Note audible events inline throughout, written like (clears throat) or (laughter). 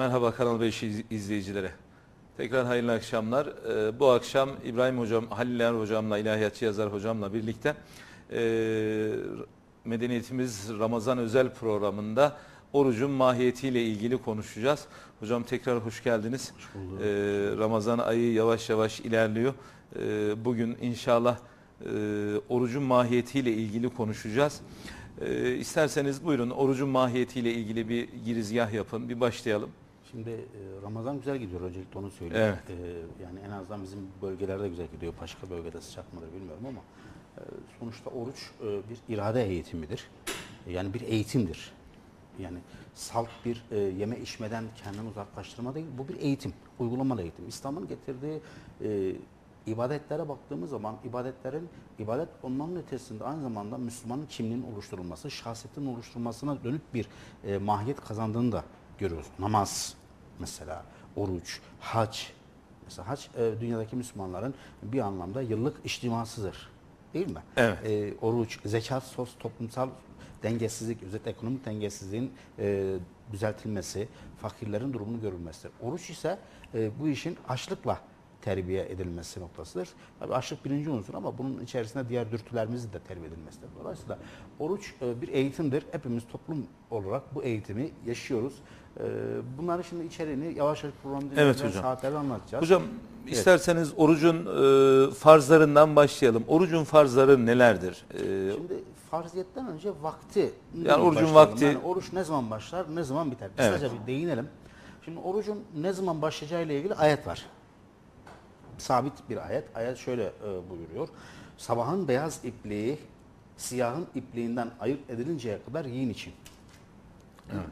Merhaba Kanal 5 iz- izleyicileri. Tekrar hayırlı akşamlar. Ee, bu akşam İbrahim Hocam, Halil Er Hocamla, ilahiyatçı yazar hocamla birlikte e, Medeniyetimiz Ramazan özel programında orucun mahiyetiyle ilgili konuşacağız. Hocam tekrar hoş geldiniz. Ee, Ramazan ayı yavaş yavaş ilerliyor. Ee, bugün inşallah e, orucun mahiyetiyle ilgili konuşacağız. Ee, isterseniz buyurun orucun mahiyetiyle ilgili bir girizgah yapın, bir başlayalım. Şimdi e, Ramazan güzel gidiyor öncelikle onu söyleyeyim. Evet. E, yani en azından bizim bölgelerde güzel gidiyor. Başka bölgede sıcak mıdır bilmiyorum ama e, sonuçta oruç e, bir irade eğitimidir. E, yani bir eğitimdir. Yani salt bir e, yeme içmeden kendini uzaklaştırma değil, bu bir eğitim, uygulamalı eğitim. İslam'ın getirdiği e, ibadetlere baktığımız zaman ibadetlerin ibadet olmanın ötesinde aynı zamanda Müslümanın kimliğinin oluşturulması, şahsiyetin oluşturulmasına dönük bir e, mahiyet kazandığını da görüyoruz. Namaz mesela, oruç, hac. Mesela hac e, dünyadaki Müslümanların bir anlamda yıllık içtimasıdır. Değil mi? Evet. E, oruç, zekat, sos, toplumsal dengesizlik, özellikle ekonomik dengesizliğin e, düzeltilmesi, fakirlerin durumunu görülmesidir. Oruç ise e, bu işin açlıkla terbiye edilmesi noktasıdır. Tabii açlık birinci unsur ama bunun içerisinde diğer dürtülerimizin de terbiye edilmesidir. Dolayısıyla oruç e, bir eğitimdir. Hepimiz toplum olarak bu eğitimi yaşıyoruz. E, bunların şimdi içeriğini yavaş yavaş programda Evet hocam. saatlerde anlatacağız. Hocam isterseniz orucun e, farzlarından başlayalım. Orucun farzları nelerdir? Şimdi farziyetten önce vakti. Yani orucun başlayalım. vakti- Yani oruç ne zaman başlar, ne zaman biter? Evet. Kısaca bir değinelim. Şimdi orucun ne zaman başlayacağı ile ilgili ayet var. Sabit bir ayet. Ayet şöyle e, buyuruyor. Sabahın beyaz ipliği siyahın ipliğinden ayırt edilinceye kadar yiyin için.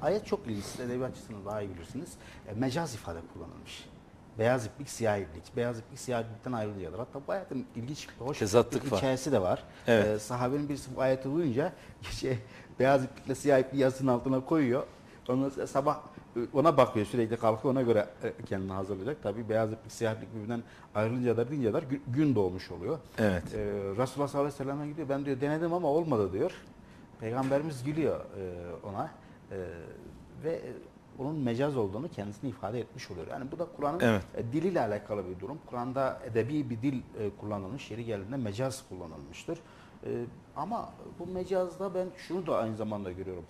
Ayet çok ilginç. Edebiyatçısınız daha iyi bilirsiniz. E, mecaz ifade kullanılmış. Beyaz iplik, siyah iplik. Beyaz iplik, siyah iplikten ayrılıyorlar. Hatta bu ayetin ilginç, hoş Tezatlık bir hikayesi de var. Evet. Ee, sahabenin birisi bu ayeti duyunca (laughs) gece beyaz iplikle siyah ipliği yastığın altına koyuyor. Ondan sonra sabah ona bakıyor sürekli kalkıyor ona göre e, kendini hazırlayacak. Tabii beyaz iplik siyah iplik birbirinden ayrılınca da deyince kadar gü- gün doğmuş oluyor. Evet. Ee, Resulullah sallallahu aleyhi ve sellem'e gidiyor. Ben diyor denedim ama olmadı diyor. Peygamberimiz gülüyor e, ona. E, ve onun mecaz olduğunu kendisine ifade etmiş oluyor. Yani bu da Kur'an'ın Evet. e, diliyle alakalı bir durum. Kur'an'da edebi bir dil e, kullanılmış, yeri geldiğinde mecaz kullanılmıştır. Ama bu mecazda ben şunu da aynı zamanda görüyorum.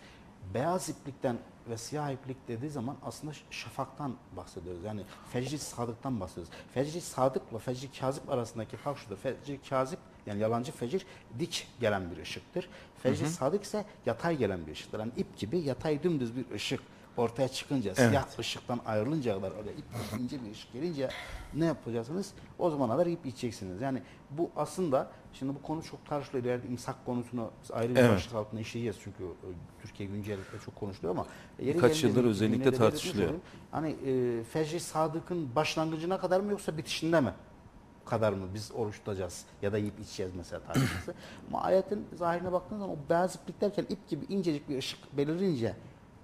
Beyaz iplikten ve siyah iplik dediği zaman aslında şafaktan bahsediyoruz. Yani fecri sadıktan bahsediyoruz. Fecri sadıkla fecri kazip arasındaki fark şudur. Fecri kazip yani yalancı fecir dik gelen bir ışıktır. Fecri sadık ise yatay gelen bir ışıktır. Yani ip gibi yatay dümdüz bir ışık ortaya çıkınca, Evet. siyah ışıktan ayrılınca kadar öyle ip ince bir ışık gelince ne yapacaksınız? O zamana kadar ip içeceksiniz. Yani bu aslında şimdi bu konu çok tartışılıyor. İleride imsak konusunu biz ayrı bir Evet. başlık altında işleyeceğiz çünkü e, Türkiye güncellikte çok konuşuluyor ama yeri Birkaç yıldır özellikle tartışılıyor. Hani e, Fecri Sadık'ın başlangıcına kadar mı yoksa bitişinde mi? kadar mı biz oruç tutacağız ya da yiyip içeceğiz mesela tartışması. (clears throat) Ama ayetin zahirine baktığınız zaman o beyaz iplik derken ip gibi incecik bir ışık belirince,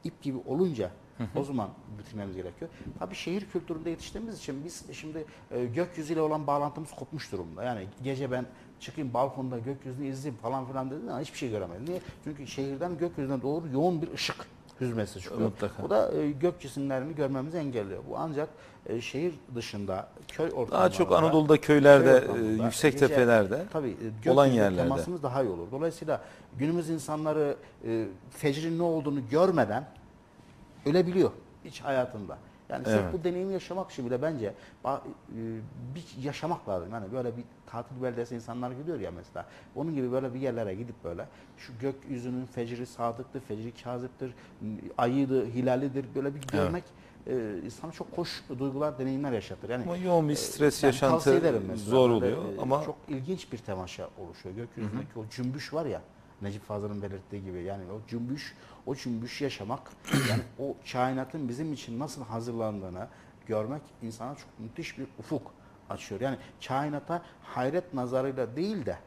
ip gibi olunca o zaman bitirmemiz gerekiyor. Tabii şehir kültüründe yetiştiğimiz için biz şimdi e, gökyüzüyle olan bağlantımız kopmuş durumda. Yani gece ben çıkayım balkonda gökyüzünü izleyeyim falan filan dedim ama hiçbir şey göremedim. Niye? Çünkü şehirden gökyüzüne doğru yoğun bir ışık hüzmesi çıkıyor. Mutlaka. Bu da e, gök cisimlerini görmemizi engelliyor. Bu ancak e, şehir dışında köy ortamlarında Daha çok Anadolu'da köylerde, köy e, yüksek gece- tepelerde tabii, e, olan gökyüzüyle yerlerde. temasımız daha iyi olur. Dolayısıyla günümüz insanları e, fecrin ne olduğunu görmeden ölebiliyor hiç hayatında. Yani sırf Evet. bu deneyimi yaşamak için bile bence e, bir yaşamak lazım. Yani böyle bir tatil beldesi insanlar gidiyor ya mesela. Onun gibi böyle bir yerlere gidip böyle şu gökyüzünün fecri sadıktır, fecri kaziptir, ayıydı, hilalidir böyle bir görmek e, insana çok hoş duygular, deneyimler yaşatır. Yani Ama yoğun bir e, stres, yaşantı tavsiye ederim mesela. zor oluyor e, ama- çok ilginç bir temaşa oluşuyor. Gökyüzündeki o cümbüş var ya Necip Fazıl'ın belirttiği gibi yani o cümbüş, o cümbüş yaşamak (clears throat) yani o kainatın bizim için nasıl hazırlandığını görmek insana çok müthiş bir ufuk açıyor. Yani kainata hayret nazarıyla değil de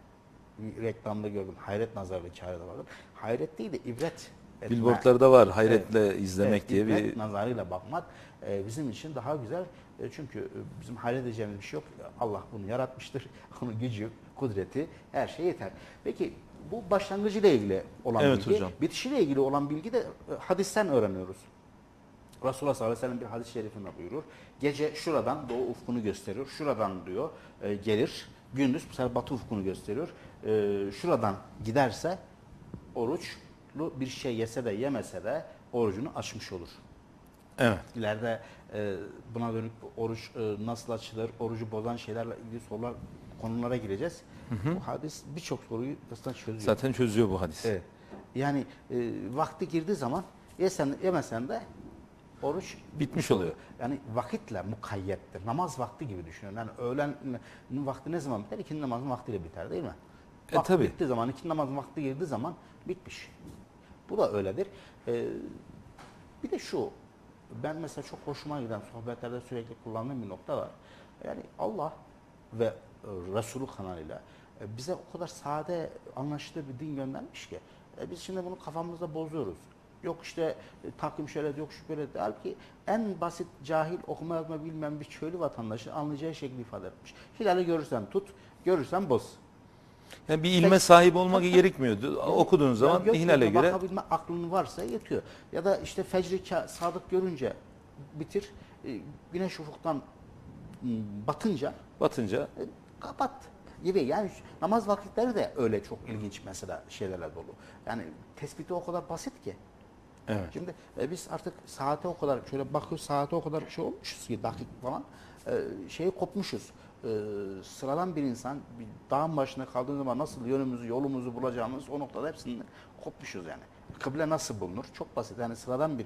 reklamda gördüm hayret nazarıyla kainata bakın. Hayret değil de ibret etme. Billboardlarda var hayretle izlemek Evet, diye ibret bir nazarıyla bakmak e, bizim için daha güzel. E, çünkü e, bizim hayret edeceğimiz bir şey yok. Allah bunu yaratmıştır. (laughs) Onun gücü, kudreti, her şey yeter. Peki bu başlangıcıyla ilgili olan Evet bilgi, hocam. bitişiyle ilgili olan bilgi de e, hadisten öğreniyoruz. Resulullah sallallahu aleyhi ve sellem bir hadis-i şerifinde buyurur. Gece şuradan doğu ufkunu gösteriyor. Şuradan diyor e, gelir. Gündüz mesela batı ufkunu gösteriyor. E, şuradan giderse oruçlu bir şey yese de yemese de orucunu açmış olur. Evet. İleride e, buna dönük oruç e, nasıl açılır, orucu bozan şeylerle ilgili sorular konulara gireceğiz. Bu hadis birçok soruyu aslında çözüyor. Zaten çözüyor bu hadis. Evet. Yani e, vakti girdiği zaman yesen yemesen de oruç Bitmiş oluyor. Yani vakitle mukayyettir. Namaz vakti gibi düşünün. Yani öğlen vakti ne zaman biter? İkindi namazın vaktiyle biter değil mi? E, Vakti tabii. bittiği zaman, ikindi namazın vakti girdiği zaman bitmiş. Bu da öyledir. Ee, bir de şu, ben mesela çok hoşuma giden sohbetlerde sürekli kullandığım bir nokta var. Yani Allah ve Resulü kanalıyla e, bize o kadar sade, anlaşılır bir din göndermiş ki e, biz şimdi bunu kafamızda bozuyoruz. Yok işte e, takvim şöyle yok şu böyle. Halbuki en basit cahil okuma yazma bilmeyen bir köylü vatandaşın anlayacağı şekilde ifade etmiş. Hilali görürsen tut, görürsen boz. Yani bir ilme sahip olmak (laughs) gerekmiyordu. Okuduğun zaman Ya gökyüzüne ihlale göre bakabilme aklın varsa yetiyor. Ya da işte fecri sadık görünce bitir. Güneş ufuktan m, batınca batınca e, kapat gibi. Yani namaz vakitleri de öyle çok ilginç mesela şeylerle dolu. Yani tespiti o kadar basit ki. evet. Şimdi e, biz artık saate o kadar şöyle bakıyoruz saate o kadar şey olmuşuz ki dakik falan e, şeyi kopmuşuz. E, sıradan bir insan bir dağın başına kaldığı zaman nasıl yönümüzü yolumuzu bulacağımız o noktada hepsinden kopmuşuz yani. Kıble nasıl bulunur? Çok basit. Yani sıradan bir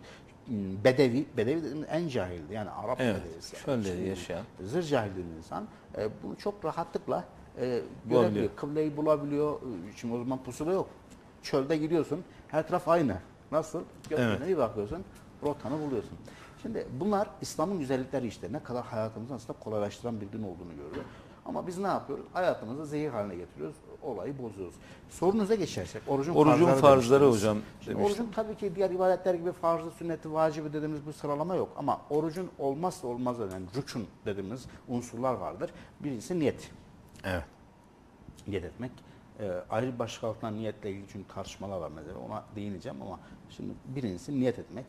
bedevi, bedevi dediğimiz en cahildi. Yani Arap Evet, bedevisi. çölde Şimdi yaşayan. Zır cahil bir insan e, bunu çok rahatlıkla e, görebiliyor. Kıbleyi bulabiliyor. Şimdi o zaman pusula yok. Çölde gidiyorsun. Her taraf aynı. Nasıl? Gökyüzüne Evet. bir bakıyorsun. Rotanı buluyorsun. Şimdi bunlar İslam'ın güzellikleri işte. Ne kadar hayatımızı aslında kolaylaştıran bir din olduğunu görüyor. Ama biz ne yapıyoruz? Hayatımızı zehir haline getiriyoruz. Olayı bozuyoruz. Sorunuza geçersek. Orucun, Orucun farzları farzları demiştiniz. hocam Şimdi orucun tabii ki diğer ibadetler gibi farzı, sünneti, vacibi dediğimiz bir sıralama yok. Ama orucun olmazsa olmaz yani rükün dediğimiz unsurlar vardır. Birincisi niyet. Evet. Niyet etmek. Ee, ayrı başlık altında niyetle ilgili çünkü tartışmalar var mesela. Ona değineceğim ama şimdi birincisi niyet etmek.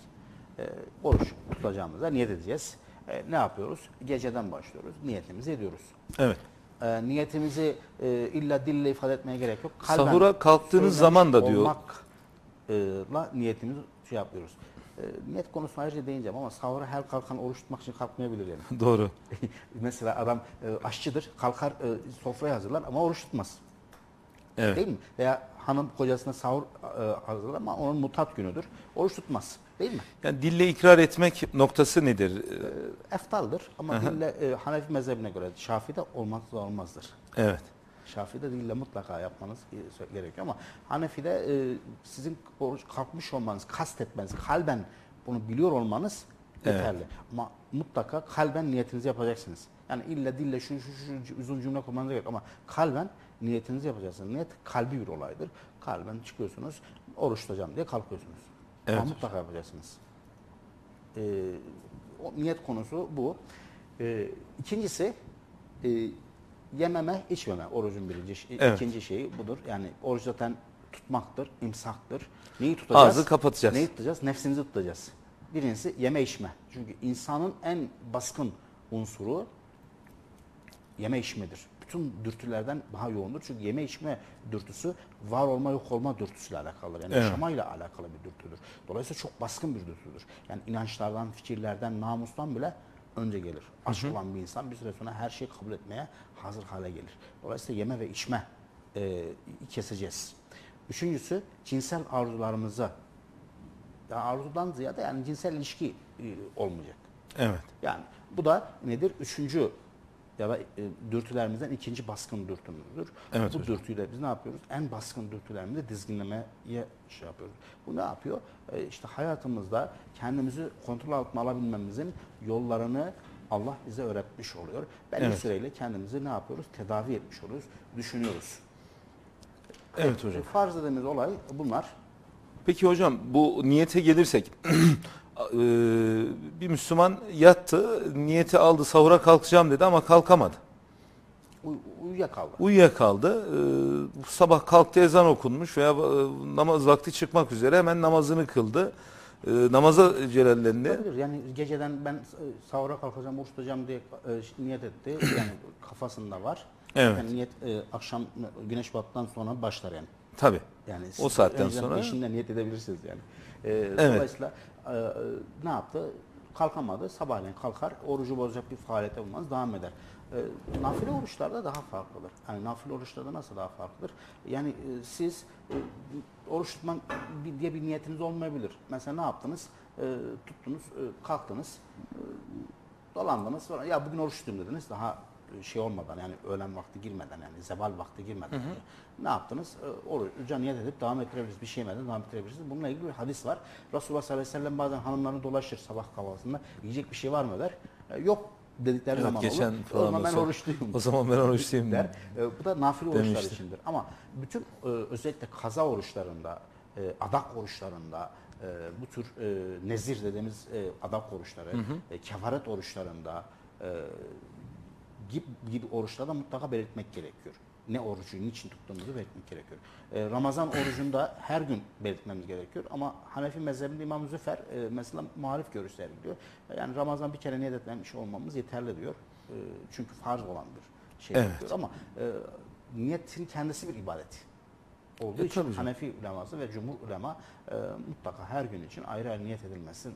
Ee, oruç tutacağımıza niyet edeceğiz. Ee, ne yapıyoruz? Geceden başlıyoruz. Niyetimizi ediyoruz. Evet. Ee, niyetimizi e, illa dille ifade etmeye gerek yok. Sahura kalktığınız söylemiş zaman da diyor. Olmakla niyetimizi şey yapıyoruz. Ee, niyet konusuna ayrıca değineceğim ama sahura her kalkan oruç tutmak için kalkmayabilir yani. (laughs) Doğru. (laughs) Mesela adam e, aşçıdır, kalkar e, sofrayı hazırlar ama oruç tutmaz. Evet. Değil mi? Veya hanım kocasına sahur e, hazırlar ama onun mutat günüdür. Oruç tutmaz. Değil mi? Yani dille ikrar etmek noktası nedir? E, eftaldır ama Aha. dille e, Hanefi mezhebine göre Şafii'de olmazsa olmazdır. Evet. Şafii'de dille mutlaka yapmanız gerekiyor ama Hanefi'de e, sizin kalkmış olmanız, kastetmeniz, kalben bunu biliyor olmanız Evet. yeterli. Ama mutlaka kalben niyetinizi yapacaksınız. Yani illa dille şu şu şu uzun cümle kurmanız gerek ama kalben niyetinizi yapacaksınız. Niyet kalbi bir olaydır. Kalben çıkıyorsunuz, oruç tutacağım diye kalkıyorsunuz. Evet. Ama mutlaka yapacaksınız. Ee, o niyet konusu bu. Ee, ikincisi e, yememe, içmeme. Orucun birinci, Evet. ikinci şeyi budur. Yani oruç zaten tutmaktır, imsaktır. Neyi tutacağız? Ağzı kapatacağız. Neyi tutacağız? Nefsimizi tutacağız. Birincisi yeme içme. Çünkü insanın en baskın unsuru yeme içmedir. Bütün dürtülerden daha yoğundur. Çünkü yeme içme dürtüsü var olma yok olma dürtüsüyle alakalıdır. Yani Evet. yaşamayla alakalı bir dürtüdür. Dolayısıyla çok baskın bir dürtüdür. Yani inançlardan, fikirlerden, namustan bile önce gelir. Aşk olan bir insan bir süre sonra her şeyi kabul etmeye hazır hale gelir. Dolayısıyla yeme ve içme e, keseceğiz. Üçüncüsü cinsel arzularımıza ya arzudan ziyade yani cinsel ilişki e, olmayacak. Evet. Yani bu da nedir? Üçüncü ya da e, dürtülerimizden ikinci baskın dürtümüzdür. Evet bu hocam. dürtüyle biz ne yapıyoruz? En baskın dürtülerimizi dizginlemeye şey yapıyoruz. Bu ne yapıyor? E, işte hayatımızda kendimizi kontrol altına alabilmemizin yollarını Allah bize öğretmiş oluyor. Belli Evet. süreyle kendimizi ne yapıyoruz? Tedavi etmiş oluyoruz, düşünüyoruz. Evet hocam. Farz dediğimiz olay bunlar. Peki hocam bu niyete gelirsek (clears throat) eee, bir Müslüman yattı, niyeti aldı, sahura kalkacağım dedi ama kalkamadı. Uy- uyuyakaldı. Uyuyakaldı. Eee, sabah kalktı ezan okunmuş veya e, namaz vakti çıkmak üzere hemen namazını kıldı. e, namaza celallendi. Olabilir. Yani geceden ben e, sahura kalkacağım, oruç tutacağım diye e, niyet etti. (clears throat) Yani kafasında var. Evet. Yani niyet e, akşam güneş battıktan sonra başlar yani. Tabii. Yani O saatten önceden sonra- peşinden niyet edebilirsiniz yani. E, Dolayısıyla e, ne yaptı? Kalkamadı. Sabahleyin kalkar. Orucu bozacak bir faaliyete bulmaz. Devam eder. E, nafile oruçlarda daha farklıdır. Yani nafile oruçlarda nasıl daha farklıdır? Yani e, siz e, oruç tutmak bir- diye bir niyetiniz olmayabilir. Mesela ne yaptınız? E, tuttunuz, e, kalktınız, e, dolandınız. Sonra ya bugün oruç tutayım dediniz. Daha şey olmadan yani öğlen vakti girmeden yani zeval vakti girmeden yani. ne yaptınız? E, Oruca niyet edip devam ettirebilirsiniz. Bir şey yemeden devam ettirebilirsiniz. Bununla ilgili bir hadis var. Resulullah sallallahu aleyhi ve sellem bazen hanımlarını dolaşır sabah kahvaltısında. Yiyecek bir şey var mı der. E, Yok dedikleri Evet, zaman geçen olur. O zaman ben oruçluyum. O zaman ben oruçluyum der. (laughs) E, bu da nafile oruçlar içindir. Ama bütün e, özellikle kaza oruçlarında, e, adak oruçlarında, e, bu tür e, nezir dediğimiz e, adak oruçları, e, kefaret oruçlarında e, gibi, gibi oruçlarda mutlaka belirtmek gerekiyor. Ne orucu, niçin tuttuğumuzu belirtmek gerekiyor. E, Ramazan orucunda her gün belirtmemiz gerekiyor ama Hanefi mezhebinde İmam Züfer e, mesela muhalif görüş sergiliyor. Yani Ramazan bir kere niyet etmemiş olmamız yeterli diyor. E, çünkü farz olan bir şey Evet. diyor ama e, niyetin kendisi bir ibadet olduğu E, için. Hanefi uleması ve Cumhur ulema e, mutlaka her gün için ayrı ayrı niyet edilmesini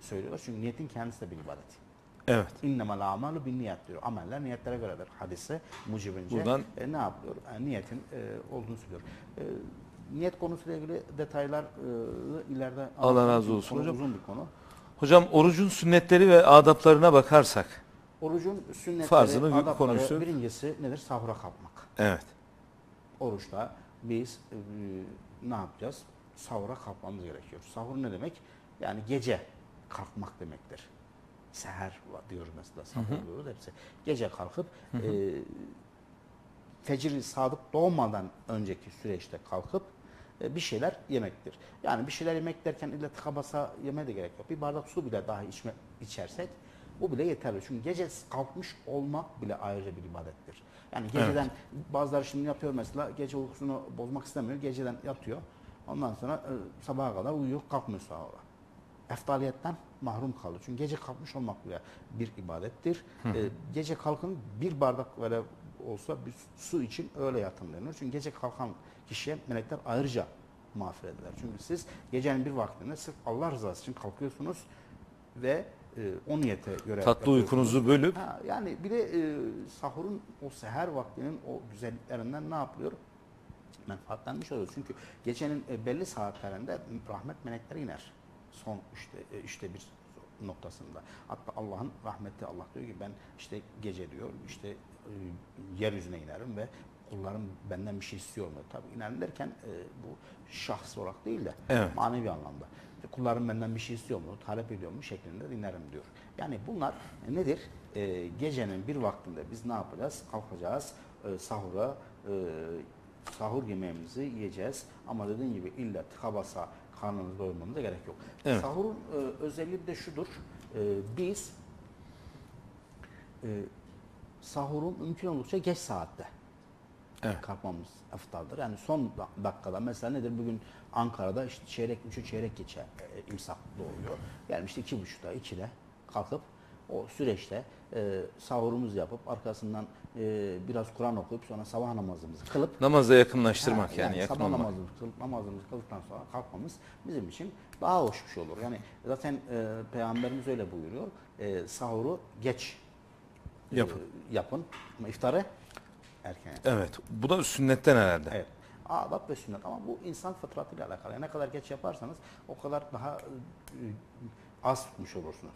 söylüyorlar. Çünkü niyetin kendisi de bir ibadet. Evet. İnnemel amalu bin niyet diyor. Ameller niyetlere göredir. Hadise mucibince Buradan- e, ne yapıyor? E, niyetin e, olduğunu söylüyor. E, niyet konusuyla ilgili detaylar e, ileride Allah razı olsun konu hocam. Uzun bir konu. Hocam orucun sünnetleri ve adaplarına bakarsak. Orucun sünnetleri, Farzını adapları, konuştuk. birincisi nedir? Sahura kalkmak. Evet. Oruçta biz e, ne yapacağız? Sahura kalkmamız gerekiyor. Sahur ne demek? Yani gece kalkmak demektir. Seher diyoruz mesela, sahur diyoruz hepsi. Gece kalkıp e, fecir sadık doğmadan önceki süreçte kalkıp e, bir şeyler yemektir. Yani bir şeyler yemek derken illa tıka basa yemeye de gerek yok. Bir bardak su bile dahi içme, içersek bu bile yeterli. Çünkü gece kalkmış olmak bile ayrıca bir ibadettir. Yani geceden bazıları şimdi yapıyor mesela gece uykusunu bozmak istemiyor. Geceden yatıyor. Ondan sonra e, sabaha kadar uyuyor kalkmıyor sahura. Eftaliyetten mahrum kaldı. Çünkü gece kalkmış olmak bile bir ibadettir. E, gece kalkın bir bardak böyle olsa bir su için öyle yatın denir. Çünkü gece kalkan kişiye melekler ayrıca mağfiret eder. Çünkü siz gecenin bir vaktinde sırf Allah rızası için kalkıyorsunuz ve e, o niyete göre Tatlı uykunuzu bölüp Ha, yani bir de e, sahurun o seher vaktinin o güzelliklerinden ne yapılıyor? Menfaatlenmiş oluyoruz. Çünkü gecenin e, belli saatlerinde rahmet melekleri iner. Son üçte, e, üçte bir noktasında. Hatta Allah'ın rahmeti Allah diyor ki ben işte gece diyor işte e, yeryüzüne inerim ve kullarım benden bir şey istiyor mu? Tabii inerim derken e, bu şahs olarak değil de Evet. manevi anlamda. Kullarım benden bir şey istiyor mu, talep ediyor mu şeklinde dinlerim diyor. Yani bunlar nedir? Ee, gecenin bir vaktinde biz ne yapacağız? Kalkacağız, e, sahura, e, sahur yemeğimizi yiyeceğiz. Ama dediğim gibi illa tıka basa karnınızı doyurmanıza gerek yok. Evet. Sahurun e, özelliği de şudur. E, biz e, sahurun mümkün oldukça geç saatte Evet. kalkmamız eftaldır. Yani son dak- dakikada mesela nedir bugün Ankara'da işte çeyrek, üçü çeyrek geçe e, imsak doğuyor. Yani işte iki buçukta, ikide kalkıp o süreçte e, sahurumuzu yapıp arkasından e, biraz Kur'an okuyup sonra sabah namazımızı kılıp namaza yakınlaştırmak Ha, yani, yakın sabah olmak. namazımızı kılıp namazımızı kıldıktan sonra kalkmamız bizim için daha hoş bir şey olur. Yani zaten e, Peygamberimiz öyle buyuruyor. E, sahuru geç e, Yapın. yapın ama iftarı erken yapın. Evet. Bu da sünnetten herhalde. Evet. Adab ve sünnet ama bu insan fıtratıyla alakalı. Yani ne kadar geç yaparsanız o kadar daha e, az tutmuş olursunuz.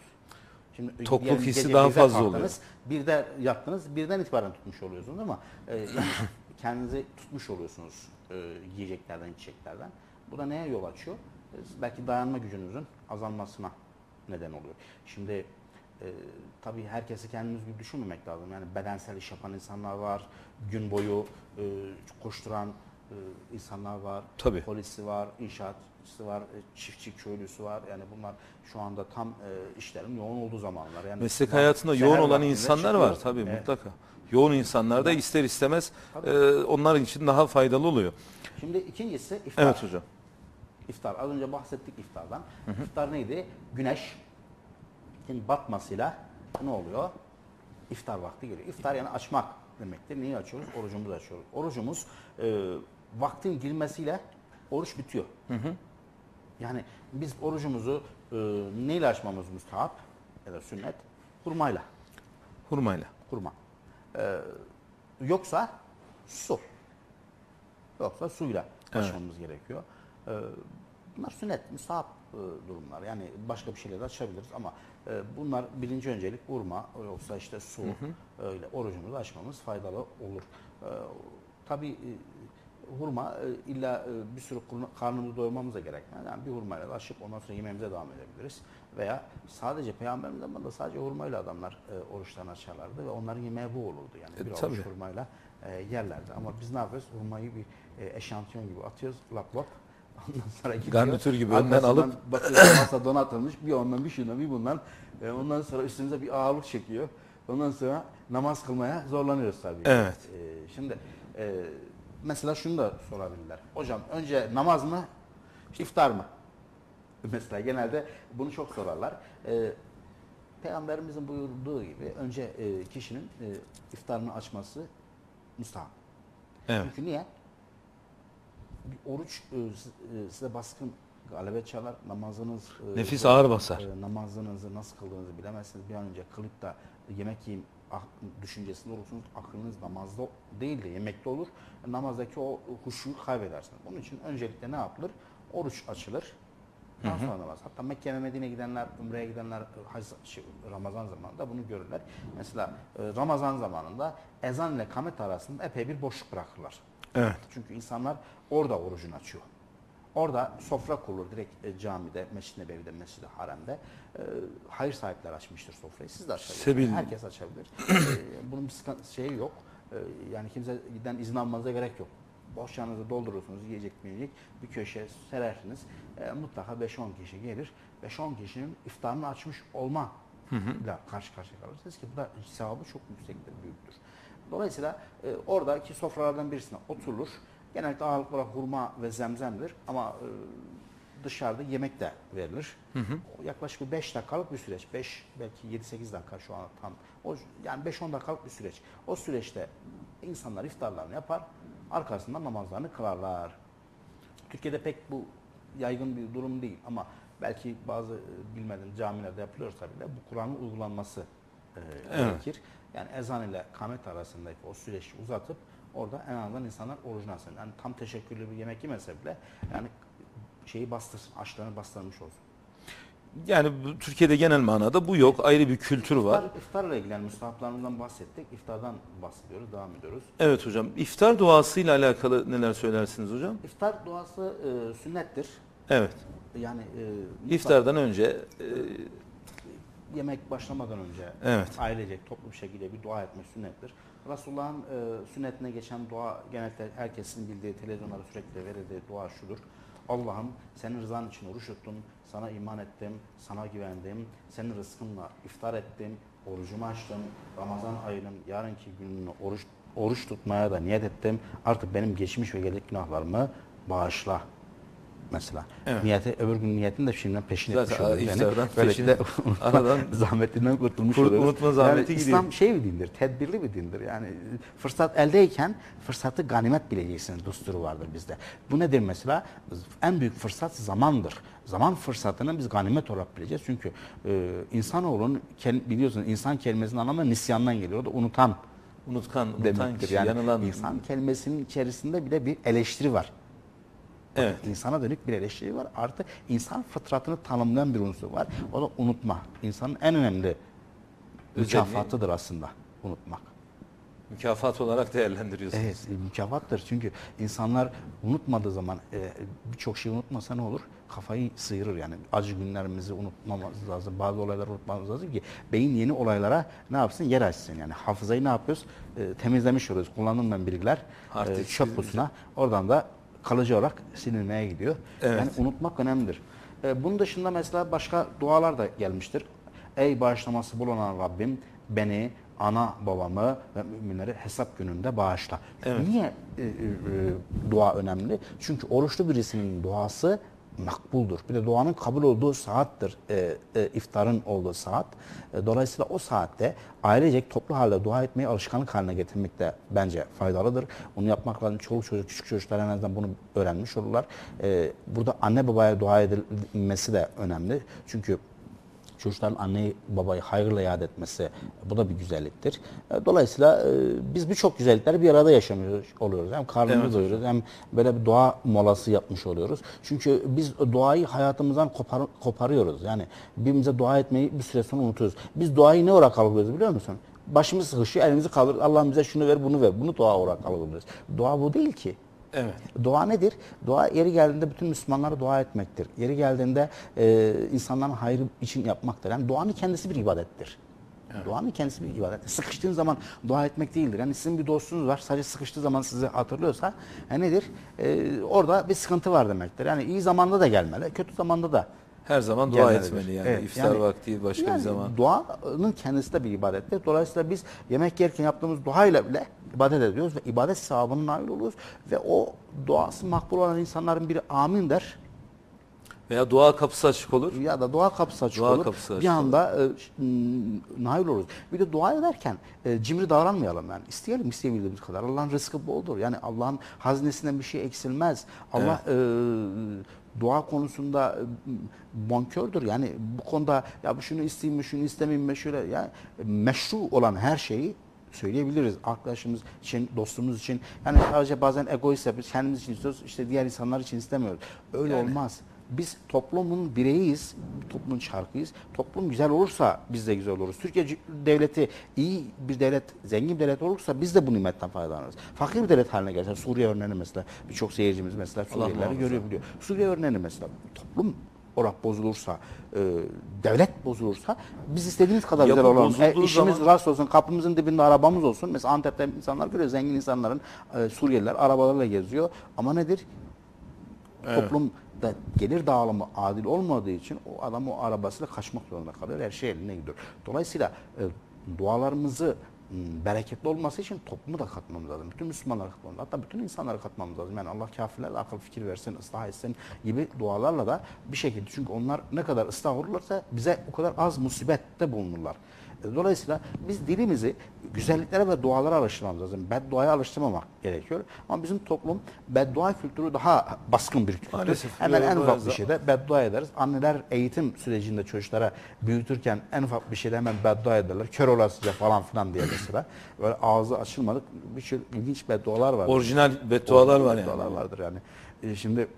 Şimdi Tokluk diyelim hissi daha fazla kalktınız, Birde yattınız, birden itibaren tutmuş oluyorsunuz ama e, yani (laughs) kendinizi tutmuş oluyorsunuz e, yiyeceklerden, içeceklerden. Bu da neye yol açıyor? E, belki dayanma gücünüzün azalmasına neden oluyor. Şimdi e, tabii herkesi kendimiz gibi düşünmemek lazım. Yani bedensel iş yapan insanlar var, gün boyu e, koşturan e, insanlar var, Tabii. polisi var, inşaatçısı var, e, çiftçi köylüsü var. Yani bunlar şu anda tam e, işlerin yoğun olduğu zamanlar. Yani Meslek hayatında yoğun olan insanlar var tabii Evet. mutlaka. Yoğun insanlar da ister istemez Tabii. e, onlar için daha faydalı oluyor. Şimdi ikincisi iftar. Evet hocam. İftar. Az önce bahsettik iftardan. İftar neydi? Güneş batmasıyla ne oluyor? İftar vakti geliyor. İftar yani açmak demektir. Niye açıyoruz? Orucumuzu açıyoruz. Orucumuz e, vaktin girmesiyle oruç bitiyor. Yani biz orucumuzu e, neyle açmamız müstahap ya da sünnet? Hurmayla. Hurmayla. Hurma. E, yoksa su. Yoksa suyla açmamız gerekiyor. E, bunlar sünnet, müstahap e, durumlar. Yani başka bir şeyle de açabiliriz ama e, bunlar birinci öncelik hurma yoksa işte su öyle orucumuzu açmamız faydalı olur. E, tabii e, hurma e, illa e, bir sürü karnımızı doyurmamıza gerekmez. Yani bir hurmayla da ondan sonra yemeğimize devam edebiliriz. Veya sadece peygamberimiz zamanında sadece hurmayla adamlar e, oruçlarını açarlardı ve onların yemeği bu olurdu. Yani E, bir tabii. avuç hurmayla e, yerlerdi. Ama biz ne yapıyoruz? Hurmayı bir e, eşantiyon gibi atıyoruz. Lap lap. (laughs) Ondan sonra gidiyor. Garnitür gibi önden alıp- bakıyorsun masa donatılmış. Bir ondan bir şundan bir bundan. E, ondan sonra üstümüze bir ağırlık çekiyor. Ondan sonra namaz kılmaya zorlanıyoruz tabii. Evet. E, şimdi e, mesela şunu da sorabilirler. Hocam önce namaz mı, iftar mı? (laughs) Mesela genelde bunu çok sorarlar. E, Peygamberimizin buyurduğu gibi önce e, kişinin e, iftarını açması müstahap. Evet. Çünkü niye? Bir oruç e, e, size baskın galebet çalar. Namazınız e, Nefis ağır basar. e, namazınızı nasıl kıldığınızı bilemezsiniz. Bir an önce kılıp da yemek yiyeyim düşüncesinde olursunuz. Aklınız namazda değil de yemekte olur. Namazdaki o huşuyu kaybedersiniz. Bunun için öncelikle ne yapılır? Oruç açılır. Daha sonra namaz. Hatta Mekke ve Medine'ye gidenler, Umre'ye gidenler şey, Ramazan zamanında bunu görürler. Mesela e, Ramazan zamanında ezan ile kamet arasında epey bir boşluk bırakırlar. Evet. Çünkü insanlar orada orucunu açıyor. Orada sofra kurulur direkt e, camide, Mescid-i Nebevi'de, Mescid-i Harem'de. E, hayır sahipleri açmıştır sofrayı. Siz de açabilirsiniz. Sebil. Herkes açabilir. E, bunun bir şeyi yok. E, yani kimseden izin almanıza gerek yok. Boşlarınızı doldurursunuz, yiyecek yiyecek bir köşeye serersiniz. E, mutlaka 5-10 kişi gelir. 5-10 kişinin iftarını açmış olma ile karşı karşıya kalırsınız ki bu da sevabı çok yüksektir, büyüktür. Dolayısıyla e, oradaki sofralardan birisine oturulur. Genellikle ağırlıklı olarak hurma ve zemzemdir ama e, dışarıda yemek de verilir. O Yaklaşık bir 5 dakikalık bir süreç. 5 belki 7-8 dakika şu an tam. O, yani 5-10 dakikalık bir süreç. O süreçte insanlar iftarlarını yapar. Arkasından namazlarını kılarlar. Türkiye'de pek bu yaygın bir durum değil ama belki bazı e, bilmediğim camilerde yapılıyorsa bile bu Kur'an'ın uygulanması e, gerekir. Yani ezan ile kamet arasındaki o süreci uzatıp orada en azından insanlar orucunu alsın. Yani tam teşekkürlü bir yemek yemese bile yani şeyi bastırsın, açlarını bastırmış olsun. Yani bu- Türkiye'de genel manada bu yok. Ayrı bir kültür var. İftar, iftarla ilgili yani müstahaplarımızdan bahsettik. İftardan bahsediyoruz, devam ediyoruz. Evet hocam. İftar duasıyla alakalı neler söylersiniz hocam? İftar duası e, sünnettir. Evet. Yani e, İftardan önce e, yemek başlamadan önce Evet. ailecek toplu bir şekilde bir dua etmek sünnettir. Resulullah'ın e, sünnetine geçen dua genellikle herkesin bildiği televizyonlarda sürekli verildiği dua şudur. Allah'ım senin rızan için oruç tuttum, sana iman ettim, sana güvendim, senin rızkınla iftar ettim, orucumu açtım, Ramazan ayının yarınki gününü oruç oruç tutmaya da niyet ettim. Artık benim geçmiş ve gelecek günahlarımı bağışla mesela. Evet. Niyeti, öbür gün niyetin de şimdiden peşin Zaten etmiş oluyoruz. iftardan böylelikle (laughs) aradan (laughs) zahmetinden kurtulmuş Kurt- unutma zahmeti yani gidiyor. İslam şey bir dindir, tedbirli bir dindir. Yani fırsat eldeyken fırsatı ganimet bileceksiniz dusturu vardır bizde. Bu nedir mesela? En büyük fırsat zamandır. Zaman fırsatını biz ganimet olarak bileceğiz. Çünkü e, insanoğlunun biliyorsunuz insan kelimesinin anlamı nisyandan geliyor. O da unutan unutkan, unutan demektir. kişi, Yani yanılan. insan kelimesinin içerisinde bile bir eleştiri var. Evet. İnsana dönük bir eleştiri var. Artı insan fıtratını tanımlayan bir unsur var. O da unutma. İnsanın en önemli mükafatıdır aslında unutmak. Mükafat olarak değerlendiriyorsunuz. Evet, e, mükafattır. Çünkü insanlar unutmadığı zaman e, birçok şey unutmasa ne olur? Kafayı sıyırır yani. Acı günlerimizi unutmamamız lazım. Bazı olayları unutmamız lazım ki beyin yeni olaylara ne yapsın? Yer açsın. Yani hafızayı ne yapıyoruz? E, temizlemiş oluyoruz. Kullanılmayan bilgiler Hard e, çöp kutusuna. Oradan da kalıcı olarak silinmeye gidiyor. Evet. Yani unutmak önemlidir. E, bunun dışında mesela başka dualar da gelmiştir. Ey bağışlaması bulunan Rabbim beni, ana babamı ve müminleri hesap gününde bağışla. Evet. Niye e, e, e, dua önemli? Çünkü oruçlu birisinin duası makbuldur. Bir de duanın kabul olduğu saattir e, e, iftarın olduğu saat. E, dolayısıyla o saatte ailecek toplu halde dua etmeyi alışkanlık haline getirmek de bence faydalıdır. Bunu yapmak lazım. Çoluk çocuk, küçük çocuklar en azından bunu öğrenmiş olurlar. E, burada anne babaya dua edilmesi de önemli. Çünkü çocukların anneyi babayı hayırla yad etmesi bu da bir güzelliktir. E, Dolayısıyla e, biz birçok güzellikleri bir arada yaşamıyoruz oluyoruz. Hem karnımızı Evet. doyuruyoruz hem böyle bir doğa molası yapmış oluyoruz. Çünkü biz doğayı hayatımızdan kopar, koparıyoruz. Yani birbirimize dua etmeyi bir süre sonra unutuyoruz. Biz doğayı ne olarak algılıyoruz biliyor musun? Başımız sıkışıyor, elimizi kaldırır. Allah bize şunu ver, bunu ver. Bunu doğa olarak algılıyoruz. Doğa bu değil ki. Evet. Dua nedir? Dua yeri geldiğinde bütün Müslümanlara dua etmektir. Yeri geldiğinde e, insanların hayrı için yapmaktır. Yani duanın kendisi bir ibadettir. Duanın kendisi bir ibadettir. Sıkıştığın zaman dua etmek değildir. Yani sizin bir dostunuz var sadece sıkıştığı zaman sizi hatırlıyorsa e, nedir? E, orada bir sıkıntı var demektir. Yani iyi zamanda da gelmeli, kötü zamanda da Her zaman dua gelmelidir. etmeli yani. Evet, İftar yani- vakti başka yani bir zaman. Duanın kendisi de bir ibadettir. Dolayısıyla biz yemek yerken yaptığımız duayla bile ibadet ediyoruz ve ibadet sevabına nail oluyoruz ve o duası makbul olan insanların biri amin der Veya dua kapısı açık olur. ya da dua kapısı açık Dua olur. kapısı açık bir anda e, ş- m, nail oluruz. Bir de dua ederken e, cimri davranmayalım yani. İsteyelim isteyebildiğimiz kadar. Allah'ın rızkı boldur. Yani Allah'ın hazinesinden bir şey eksilmez. Allah e, dua konusunda e, bonkördür. Yani bu konuda ya şunu isteyeyim mi, şunu istemeyeyim mi şöyle yani meşru olan her şeyi söyleyebiliriz arkadaşımız için, dostumuz için. Yani sadece bazen egoist yapıyoruz, kendimiz için istiyoruz, işte diğer insanlar için istemiyoruz. Öyle Yani. olmaz. Biz toplumun bireyiyiz, toplumun şarkıyız. Toplum güzel olursa biz de güzel oluruz. Türkiye devleti iyi bir devlet, zengin bir devlet olursa biz de bu nimetten faydalanırız. Fakir bir devlet haline gelirse, Suriye örneğini mesela, birçok seyircimiz mesela Suriyelileri muhafaza. görüyor biliyor. Suriye örneğini mesela, toplum olarak bozulursa, e, devlet bozulursa biz istediğimiz kadar Yapı güzel olalım. E, işimiz zaman- rast olsun, kapımızın dibinde arabamız olsun. Mesela Antep'te insanlar görüyor, zengin insanların, e, Suriyeliler arabalarla geziyor. Ama nedir? Evet. Toplumda gelir dağılımı adil olmadığı için o adam o arabasıyla kaçmak zorunda kalıyor. Her şey eline gidiyor. Dolayısıyla e, dualarımızı bereketli olması için toplumu da katmamız lazım. Bütün Müslümanları katmamız lazım. Hatta bütün insanları katmamız lazım. Yani Allah kafirlerle akıl fikir versin, ıslah etsin gibi dualarla da bir şekilde. Çünkü onlar ne kadar ıslah olurlarsa bize o kadar az musibette bulunurlar. E, Dolayısıyla biz dilimizi güzelliklere ve dualara alıştırmamız lazım. Bedduaya alıştırmamak gerekiyor. Ama bizim toplum beddua kültürü daha baskın bir kültür. Maalesef, Hemen en ufak bir şeyde beddua ederiz. Anneler eğitim sürecinde çocuklara büyütürken en ufak bir şeyde hemen beddua ederler. Kör olasıca falan filan diye mesela. Böyle ağzı açılmadık bir şey ilginç beddualar var. Orijinal beddualar var yani. Beddualar vardır yani. E, şimdi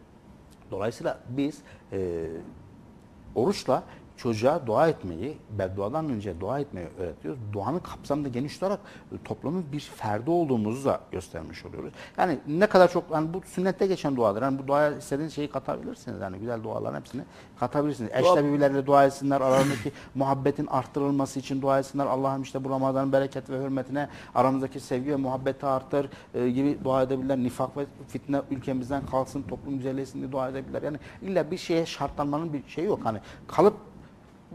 dolayısıyla biz e, oruçla çocuğa dua etmeyi, bedduadan önce dua etmeyi öğretiyoruz. Duanın kapsamında geniş tutarak e, toplumun bir ferdi olduğumuzu da göstermiş oluyoruz. Yani ne kadar çok, yani bu sünnette geçen duadır. Yani bu duaya istediğiniz şeyi katabilirsiniz. Yani güzel duaların hepsini katabilirsiniz. Eşle birbirleriyle dua etsinler, aralarındaki (laughs) muhabbetin arttırılması için dua etsinler. Allah'ım işte bu Ramazan'ın bereket ve hürmetine aramızdaki sevgi ve muhabbeti arttır e, gibi dua edebilirler. Nifak ve fitne ülkemizden kalsın, toplum güzelleşsin diye dua edebilirler. Yani illa bir şeye şartlanmanın bir şeyi yok. Hani kalıp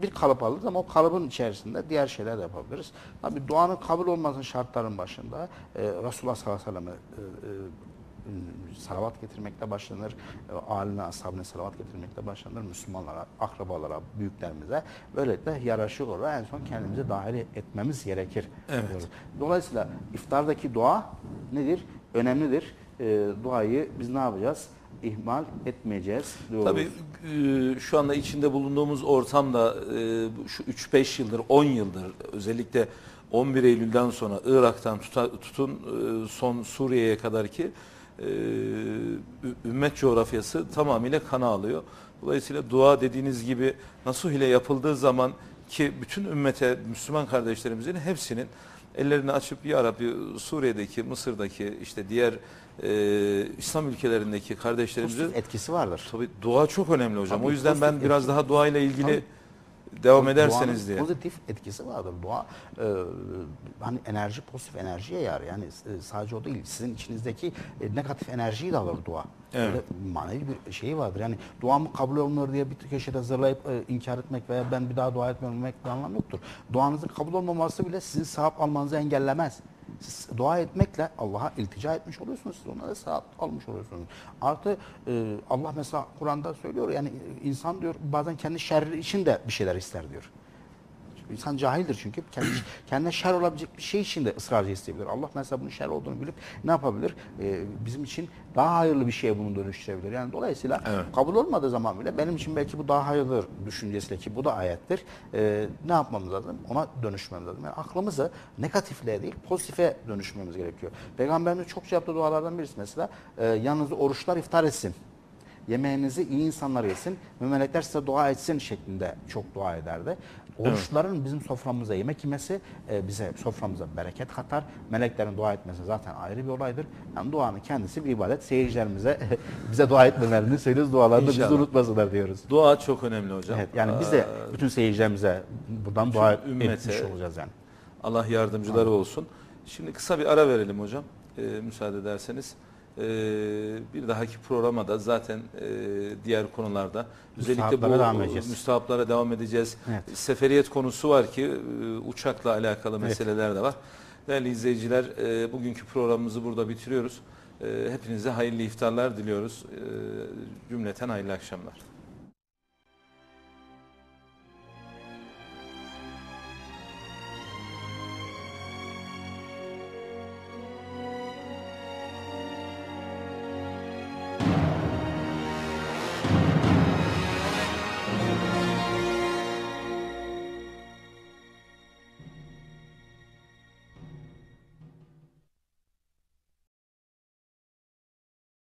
bir kalıp alırız ama o kalıbın içerisinde diğer şeyler de yapabiliriz. Tabi duanın kabul olmasının şartların başında e, Resulullah sallallahu aleyhi ve sellem'e e, e, salavat getirmekle başlanır. E, aline, ashabine salavat getirmekle başlanır. Müslümanlara, akrabalara, büyüklerimize. Böylelikle hiyerarşik olarak en son kendimizi dahil etmemiz gerekir. Evet. diyoruz. Dolayısıyla iftardaki dua nedir? Önemlidir. E, duayı biz ne yapacağız? İhmal etmeyeceğiz diyoruz. Tabii e, şu anda içinde bulunduğumuz ortamda e, şu 3-5 yıldır, 10 yıldır özellikle 11 Eylül'den sonra Irak'tan tutun e, son Suriye'ye kadar ki ümmet coğrafyası tamamıyla kana alıyor. Dolayısıyla dua dediğiniz gibi nasuh ile yapıldığı zaman ki bütün ümmete, Müslüman kardeşlerimizin hepsinin ellerini açıp Ya Rabbi Suriye'deki, Mısır'daki işte diğer e, İslam ülkelerindeki kardeşlerimizin Pozitif etkisi vardır. Tabii dua çok önemli hocam. Tabii, o yüzden ben biraz daha duayla ilgili Tabii. Devam ederseniz diye. Pozitif etkisi vardır. Dua e, hani enerji pozitif enerjiye yarar. Yani e, sadece o değil. Sizin içinizdeki e, negatif enerjiyi de alır dua. Evet. Manevi bir şeyi vardır. Yani duamı kabul olmuyor diye bir köşede zırlayıp e, inkar etmek veya ben bir daha dua etmiyorum demek bir anlam yoktur. Duanızın kabul olmaması bile sizin sevap almanızı engellemez. Siz dua etmekle Allah'a iltica etmiş oluyorsunuz. Siz ona da almış oluyorsunuz. Artı e, Allah mesela Kur'an'da söylüyor yani insan diyor bazen kendi şerri için de bir şeyler ister diyor. İnsan cahildir çünkü. Kendi, kendine şer olabilecek bir şey için de ısrarcı isteyebilir. Allah mesela bunun şer olduğunu bilip ne yapabilir? Ee, bizim için daha hayırlı bir şeye bunu dönüştürebilir. Yani dolayısıyla Evet. kabul olmadığı zaman bile benim için belki bu daha hayırlıdır düşüncesiyle ki bu da ayettir. Ee, ne yapmamız lazım? Ona dönüşmemiz lazım. Yani aklımızı negatifle değil pozitife dönüşmemiz gerekiyor. Peygamberimiz çokça yaptığı dualardan birisi mesela e, yanınızda oruçlar iftar etsin yemeğinizi iyi insanlar yesin ve melekler size dua etsin şeklinde çok dua ederdi. Oruçların bizim soframıza yemek yemesi e, bize soframıza bereket katar. Meleklerin dua etmesi zaten ayrı bir olaydır. Yani duanın kendisi bir ibadet. Seyircilerimize (laughs) bize dua etmelerini söylüyoruz. Dualarını bizi unutmasınlar diyoruz. Dua çok önemli hocam. Evet, yani biz de bütün seyircilerimize buradan dua bütün ümmete- etmiş olacağız yani. Allah yardımcıları olsun. Şimdi kısa bir ara verelim hocam. Ee, müsaade ederseniz. Ee, bir dahaki programa da zaten e, diğer konularda özellikle bu devam edeceğiz. müstahaplara devam edeceğiz. Evet. Seferiyet konusu var ki e, uçakla alakalı Evet. meseleler de var. Değerli izleyiciler e, bugünkü programımızı burada bitiriyoruz. E, hepinize hayırlı iftarlar diliyoruz. E, cümleten hayırlı akşamlar.